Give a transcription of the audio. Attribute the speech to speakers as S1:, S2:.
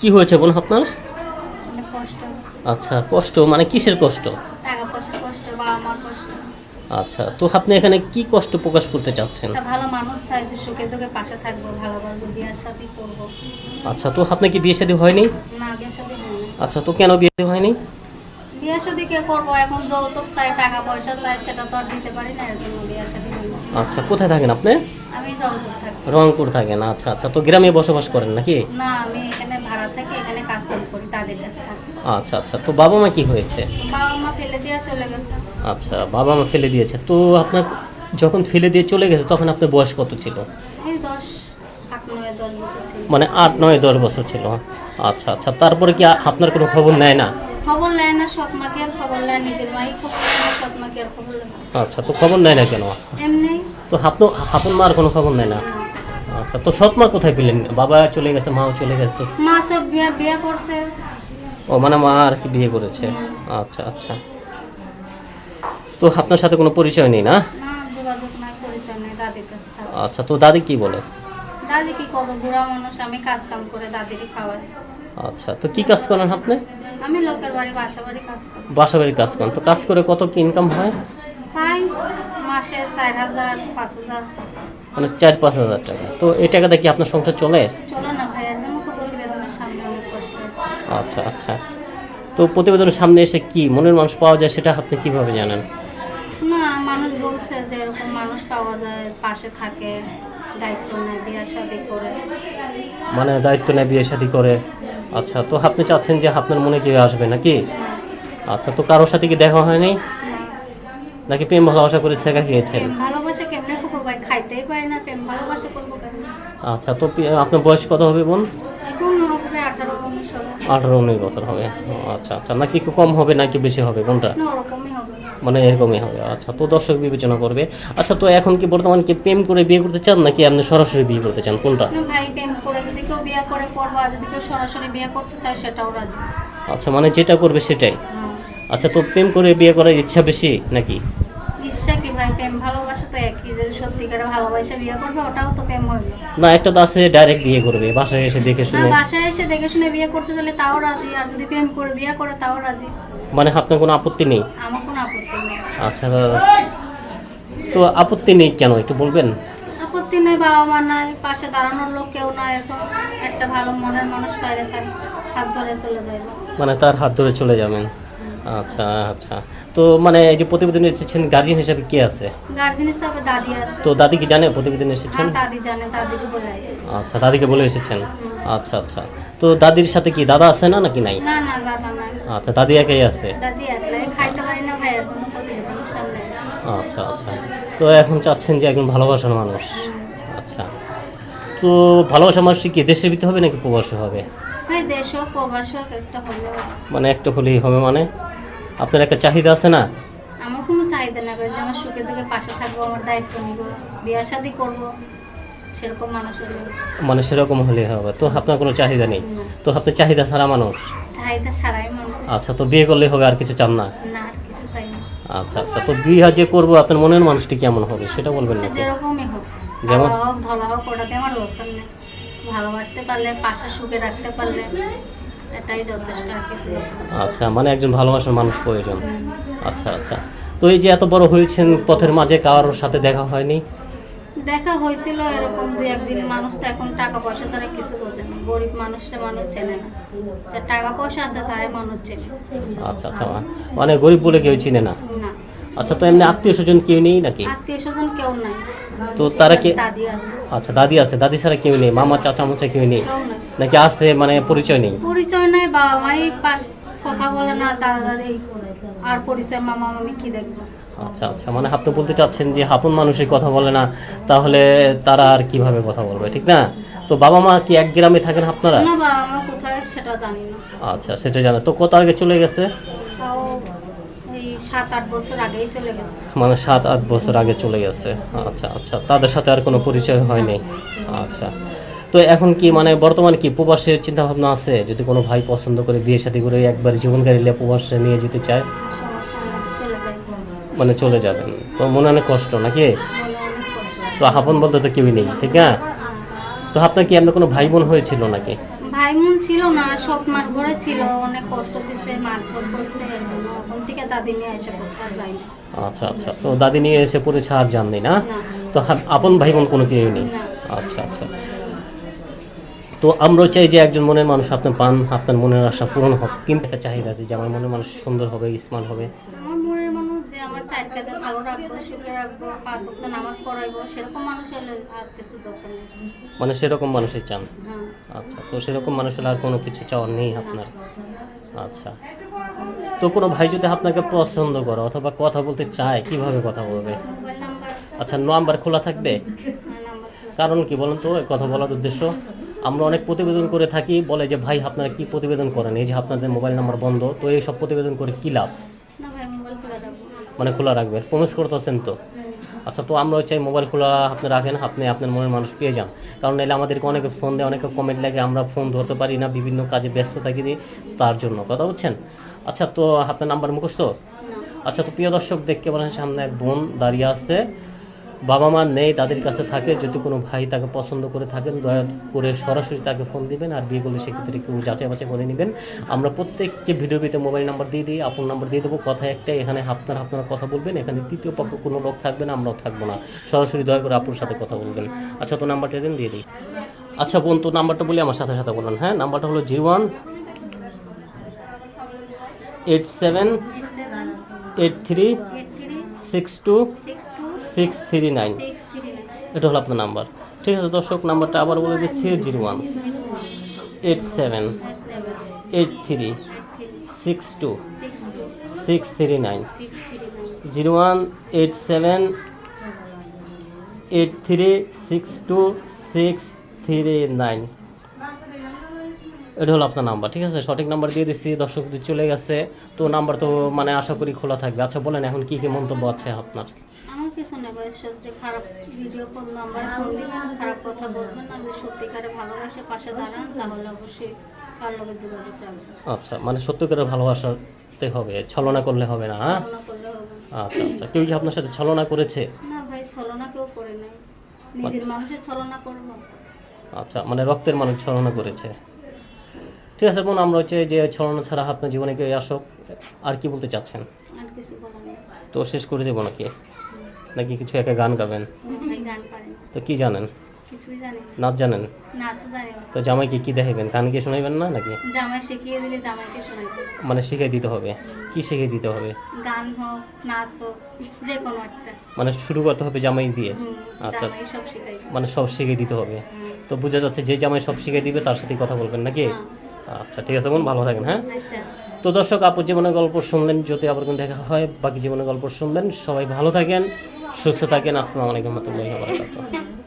S1: কি হয়েছে বোন আপনার? আচ্ছা কষ্ট মানে কিসের কষ্ট? আচ্ছা তো আপনি এখানে কি কষ্ট প্রকাশ করতে চাচ্ছেন?
S2: ভালো মানুষ চাই যে সুখে দুঃখে পাশে থাকব ভালোবাসবো বিয়ার সাথে করব।
S1: আচ্ছা তো আপনার কি বিয়ে শাদী হয়নি?
S2: না বিয়ের সাথে হয়নি।
S1: আচ্ছা তো কেন বিয়ে হয়নি?
S2: বিয়ের সাথে কে করব? এখন যৌতুক চাই টাকা পয়সা চাই সেটা তো আর দিতে পারি না এর জন্য সাথে হয়নি।
S1: আচ্ছা কোথায় থাকেন আপনি?
S2: আমি রংপুর থাকি।
S1: রংপুর থাকেন আচ্ছা আচ্ছা তো গ্রামে বসবাস করেন নাকি?
S2: না আমি এখানে থাকি এখানে কাজ করি তাদের কাছে থাকি।
S1: আচ্ছা আচ্ছা। তো বাবা মা কি হয়েছে?
S2: বাবা মা ফেলে দিয়ে চলে গেছে।
S1: আচ্ছা বাবা মা ফেলে দিয়েছে। তো আপনার যখন ফেলে দিয়ে চলে গেছে তখন আপনার বয়স কত ছিল?
S2: এই দশ আট নয় দশ বছর ছিল।
S1: মানে আট নয় দশ বছর ছিল। আচ্ছা আচ্ছা। তারপরে কি আ- আপনার কোনো খবর নেয় না?
S2: খবর নেয় না সৎ মাকে আর খবর নেয় নিজের মাই খবর নেয় না সৎ মাকে আর খবর নেয় না।
S1: আচ্ছা তো খবর নেয় না কেন?
S2: এমনি।
S1: তো আপনি আপন মার কোনো খবর নেয় না আচ্ছা তো সৎমা কোথায় পেলেন? বাবা চলে গেছে মাও চলে গেছে তো
S2: মা চোখ বিয়া বিয়া করছে।
S1: ও মানে মা আর কি বিয়ে করেছে? আচ্ছা আচ্ছা। তো আপনার সাথে কোনো পরিচয় নেই না?
S2: না যোগাযোগ নাই পরিচয় নাই দাদির কাছে থাকো
S1: আচ্ছা তো দাদি কি বলে?
S2: দাদি কি করব? বুড়া মানুষ আমি কাজ কাম করে দাদিরই খাওয়াই।
S1: আচ্ছা তো কি কাজ করেন আপনি?
S2: আমি লোকের বাড়ি বাসা বাড়ি কাজ করি।
S1: বাসা বাড়ির কাজ করেন তো কাজ করে কত কি ইনকাম হয়?
S2: পাই মাসে চার হাজার পাঁচ হাজার।
S1: মানে চার পাঁচ হাজার টাকা। তো এই টাকাতে কি আপনার সংসার চলে? আচ্ছা আচ্ছা। তো প্রতিবেদনের সামনে এসে কি মনের মানুষ পাওয়া যায় সেটা আপনি কীভাবে জানেন?
S2: না মানুষ বলছে যে এরকম মানুষ পাওয়া যায় পাশে থাকে দায়িত্ব নেয় বিয়ার শাদি করে।
S1: মানে দায়িত্ব নেয় বিয়ে শাদী করে। আচ্ছা তো আপনি চাচ্ছেন যে আপনার মনে কেউ আসবে নাকি? আচ্ছা তো কারোর সাথে কি দেখা হয়নি? নাকি প্রেম ভালোবাসা করে শেখা খেয়েছেন?
S2: প্রেম ভালোবাসা কেমনে করব ভাই খাইতেই পারি না প্রেম ভালোবাসা করব কেমনে
S1: আচ্ছা তো আপনার বয়স কত হবে বোন?
S2: আঠারো উনিশ
S1: বছর হবে। আচ্ছা আচ্ছা নাকি একটু কম হবে নাকি বেশি হবে কোনটা মানে এরকমই হবে আচ্ছা তো দর্শক বিবেচনা করবে। আচ্ছা তো এখন কি বর্তমান কি প্রেম করে বিয়ে করতে চান নাকি আপনি সরাসরি বিয়ে করতে চান? কোনটা?
S2: ভাই প্রেম করে যদি কেউ বিয়ে করে করব আর যদি কেউ সরাসরি বিয়ে করতে চায় সেটাও রাজি
S1: আচ্ছা মানে যেটা করবে সেটাই?
S2: হ্যাঁ।
S1: আচ্ছা তো প্রেম করে বিয়ে করার ইচ্ছা বেশি নাকি?
S2: ইচ্ছা ভাই প্রেম ভালোবাসা তো একই যদি সত্যিকারে ভালোবাসা বিয়ে করবে ওটাও তো প্রেম হইবে
S1: না একটা তো আছে ডাইরেক্ট বিয়ে করবে বাসায় এসে দেখে শুনে।
S2: বাসায় এসে দেখে শুনে বিয়ে করতে চাইলে তাও রাজি আর যদি প্রেম করে বিয়ে করে তাও রাজি।
S1: মানে আপনার কোনো আপত্তি নেই?
S2: আমার কোনো আপত্তি নেই।
S1: আচ্ছা তো আপত্তি নেই কেন একটু বলবেন?
S2: আপত্তি নেই বাবা মা নাই পাশে দাঁড়ানোর লোক কেউ নাই এখন। একটা ভালো মনের মানুষ পাইলে তার হাত ধরে চলে যাইব
S1: মানে তার হাত ধরে চলে যাবেন। আচ্ছা আচ্ছা। তো মানে এই যে প্রতিবেদন এসেছেন গার্জিয়ান হিসাবে কে আছে?
S2: গার্জেন হিসাবে দাদি আছে।
S1: তো দাদি কি জানে প্রতিবেদন এসেছেন?
S2: হ্যাঁ দাদি জানে দাদিকে বলে
S1: আচ্ছা দাদিকে বলে এসেছেন? আচ্ছা আচ্ছা। তো দাদির সাথে কি দাদা আছে না নাকি নাই?
S2: না না দাদা নাই।
S1: আচ্ছা দাদি একাই আছে?
S2: দাদি একলাই খাইতে পারি না ভাইয়ের জন্য প্রতিবেদনের সামনে আছে।
S1: আচ্ছা আচ্ছা। তো এখন চাচ্ছেন যে একজন ভালোবাসার মানুষ। আচ্ছা। তো ভালোবাসার মানুষ কি দেশে ভিতরে হবে নাকি প্রবাসী হবে?
S2: ভাই দেশ হোক একটা হলে
S1: মানে একটা হলেই হবে মানে? আপনার একটা চাহিদা আছে না?
S2: আমার কোনো চাহিদা না যে আমার সুখে দুঃখে পাশে থাকব আমার দায়িত্ব নিব বিয়ে শাদি করব সেরকম মানুষ
S1: মানে সেরকম হবে। তো আপনার কোনো চাহিদা নেই? তো আপনি চাহিদা মানুষ?
S2: চাহিদা সারাই মানুষ।
S1: আচ্ছা তো বিয়ে করলে হবে আর কিছু চান না?
S2: না আর কিছু চাই না।
S1: আচ্ছা আচ্ছা তো বিয়ে যে করব আপনার মনের মানুষটি কেমন হবে? সেটা বলবেন না
S2: যেরকমই হোক
S1: যেমন?
S2: কালা হোক ওটাতে আমার দরকার নেই। ভালোবাসতে পারলে পাশে সুখে রাখতে পারলে। এটাই যথেষ্ট কিছু
S1: আচ্ছা মানে একজন ভালোবাসার মানুষ প্রয়োজন। আচ্ছা আচ্ছা। তো এই যে এত বড় হয়েছেন পথের মাঝে কারোর সাথে দেখা হয়নি?
S2: দেখা হয়েছিল এরকম যে একদিন। মানুষ তো এখন টাকা পয়সা তারা কিছু বোঝে না। গরিব মানুষটা মানুষ চেনে না। টাকা পয়সা আছে তারাই মানুষ চেনে।
S1: আচ্ছা আচ্ছা মানে গরিব বলে কেউ চিনে না। আচ্ছা তো এমনি আত্মীয় স্বজন কেউ নেই নাকি?
S2: আত্মীয় স্বজন কেউ নাই।
S1: তো তারা কি
S2: দাদি আছে।
S1: আচ্ছা দাদি আছে। দাদি ছাড়া কেউ নেই? মামা চাচা মোচা কেউ নেই? নাকি আছে মানে পরিচয় নেই?
S2: পরিচয় নাই বাবা মাই পাশ কথা বলে না দাদা দাদি আর পরিচয় মামা মামি কি দেখব?
S1: আচ্ছা আচ্ছা মানে আপনি বলতে চাচ্ছেন যে আপন মানুষই কথা বলে না তাহলে তারা আর কীভাবে কথা বলবে ঠিক না? তো বাবা মা কি এক গ্রামে থাকেন আপনারা?
S2: না বাবা মা কোথায় সেটা জানি না।
S1: আচ্ছা সেটা জানে। তো কত আগে চলে গেছে?
S2: সাত আট বছর আগেই চলে গেছে।
S1: মানে সাত আট বছর আগে চলে গেছে। আচ্ছা আচ্ছা। তাদের সাথে আর কোনো পরিচয় হয়নি? আচ্ছা। তো এখন কি মানে বর্তমানে কি প্রবাসের চিন্তা ভাবনা আছে? যদি কোনো ভাই পছন্দ করে বিয়ে শাদী করে একবার জীবন গাড়িলে প্রবাসে নিয়ে যেতে চায়? মানে চলে যাবেন তো মনে অনেক কষ্ট নাকি? তো আপন বলতে তো কেউই নেই ঠিক না? তো আপনার কি আপনার কোনো ভাই বোন হয়েছিল নাকি?
S2: ভাই মন ছিল না সব মার ঘরে ছিল অনেক কষ্ট দিছে মারধর করছে এর জন্য ওখান থেকে দাদি নিয়ে এসে পড়ছে আর যাই। না।
S1: আচ্ছা আচ্ছা। তো দাদি নিয়ে এসে পড়েছে আর জাননি না?
S2: না।
S1: তো হা- আপন ভাই বোন কোনো কেউ নেই? আচ্ছা আচ্ছা। তো আমরাও চাই যে একজন মনের মানুষ আপনি পান আপনার মনের আশা পূরণ হোক। কিন্তু একটা চাহিদা আছে যে আমার মনের মানুষ সুন্দর হবে স্মার্ট হবে।
S2: আমার চার কাজে ভালো রাখব সুখে রাখব পাঁচ ওয়াক্ত নামাজ পড়াইবো সেরকম মানুষ হলে আর কিছু দরকার নেই।
S1: মানে সেরকম মানুষই চান?
S2: হ্যাঁ।
S1: আচ্ছা তো সেরকম মানুষ হলে আর কোনো কিছু চাওয়ার নেই আপনার? আচ্ছা। তো কোনো ভাই যদি আপনাকে পছন্দ করে অথবা কথা বলতে চায় কীভাবে কথা বলবে? আচ্ছা নাম্বার খোলা থাকবে?
S2: হ্যাঁ
S1: কারণ কি বলুন তো কথা বলার উদ্দেশ্য আমরা অনেক প্রতিবেদন করে থাকি বলে যে ভাই আপনারা কি প্রতিবেদন করেন? এই যে আপনাদের মোবাইল নাম্বার বন্ধ তো এই সব প্রতিবেদন করে কী লাভ? মানে খোলা রাখবেন প্রমিস করতেছেন তো? আচ্ছা তো আমরা চাই মোবাইল খোলা আপনি রাখেন আপনি আপনার মনের মানুষ পেয়ে যান। কারণ এলে আমাদেরকে অনেকে ফোন দেয় অনেকে কমেন্ট লাগে আমরা ফোন ধরতে পারি না বিভিন্ন কাজে ব্যস্ত থাকি দিই তার জন্য। কথা বলছেন? আচ্ছা তো আপনার নাম্বার মুখস্থ? আচ্ছা তো প্রিয় দর্শক দেখতে পারেন সামনে এক বোন দাঁড়িয়ে আছে। বাবা মা নেই তাদের কাছে থাকে যদি কোনো ভাই তাকে পছন্দ করে থাকেন দয়া করে সরাসরি তাকে ফোন দিবেন আর বিয়ে করলে সেক্ষেত্রে একটু যাচাই বাছাই করে নেবেন। আমরা প্রত্যেককে ভিডিওতে মোবাইল নাম্বার দিয়ে দিই আপন নাম্বার দিয়ে দেবো কথা একটাই এখানে আপনার আপনার কথা বলবেন এখানে তৃতীয় পক্ষ কোনো লোক থাকবে না আমরাও থাকব না। সরাসরি দয়া করে আপনার সাথে কথা বলবেন। আচ্ছা তো নাম্বারটা দিন দিয়ে দিই। আচ্ছা বোন তো নাম্বারটা বলি আমার সাথে সাথে বলুন হ্যাঁ? নাম্বারটা হলো zero one eight seven
S2: eight
S1: three six two
S2: six
S1: three nine. এটা হলো আপনার নাম্বার। ঠিক আছে দর্শক নাম্বারটা আবার বলে দিচ্ছি zero one. Eight seven.
S2: Eight
S1: three. Six two.
S2: Six
S1: three nine. Zero one eight seven. Eight three six two six three nine. এটা হলো আপনার নাম্বার ঠিক আছে? সঠিক নাম্বার দিয়ে দিচ্ছি দর্শক চলে গেছে। তো নাম্বার তো মানে আশা করি খোলা থাকবে। আচ্ছা বলেন এখন কী কী মন্তব্য আছে আপনার?
S2: সত্যি খারাপ ভিডিও কল নাম্বার ফোন দিবেন খারাপ কথা বলবেন না যদি সত্যিকারে ভালোবাসে পাশে দাঁড়ান তাহলে অবশ্যই তার লগে যোগাযোগ রাখবেন?
S1: আচ্ছা মানে সত্যিকারের ভালোবাসাতে হবে ছলনা করলে হবে না হ্যাঁ?
S2: ছলনা করলে হবে না।
S1: আচ্ছা আচ্ছা কেউ কি আপনার সাথে ছলনা করেছে?
S2: না ভাই ছলনা কেউ করে নাই। নিজের মানুষের ছলনা করব।
S1: আচ্ছা মানে রক্তের মানুষ ছলনা করেছে। ঠিক আছে বোন আমরা হচ্ছে যে ছলনা ছাড়া আপনার জীবনে কেউ আসুক আর কি বলতে চাচ্ছেন? তো শেষ করে দেবো নাকি? নাকি কিছু একা গান গাবেন? তো কি জানেন?
S2: না।
S1: নাচ জানেন? তো জামাইকে কি দেখাবেন? গান গিয়ে শোনাইবেন না নাকি?
S2: জামাই শিখিয়ে দিলে জামাইকে শোনাইতে
S1: মানে শিখিয়ে দিতে হবে। কি শিখিয়ে দিতে হবে?
S2: গান হোক নাচ হোক যে কোনো একটা।
S1: মানে শুরু করতে হবে জামাই দিয়ে? আচ্ছা। মানে সব শিখিয়ে দিতে হবে। তো বোঝা যাচ্ছে যে জামাই সব শিখিয়ে দিবে তার সাথে কথা বলবেন নাকি? আচ্ছা ঠিক আছে বোন ভালো থাকেন হ্যাঁ?
S2: আচ্ছা।
S1: তো দর্শক আপু জীবনের গল্প শুনলেন যদি আবার কোনো দেখা হয় বাকি জীবনের গল্প শুনবেন সবাই ভালো থাকেন। সুস্থ থাকেন আসসালামু আলাইকুম রহমতুল্লাহি বারাকাতুহু।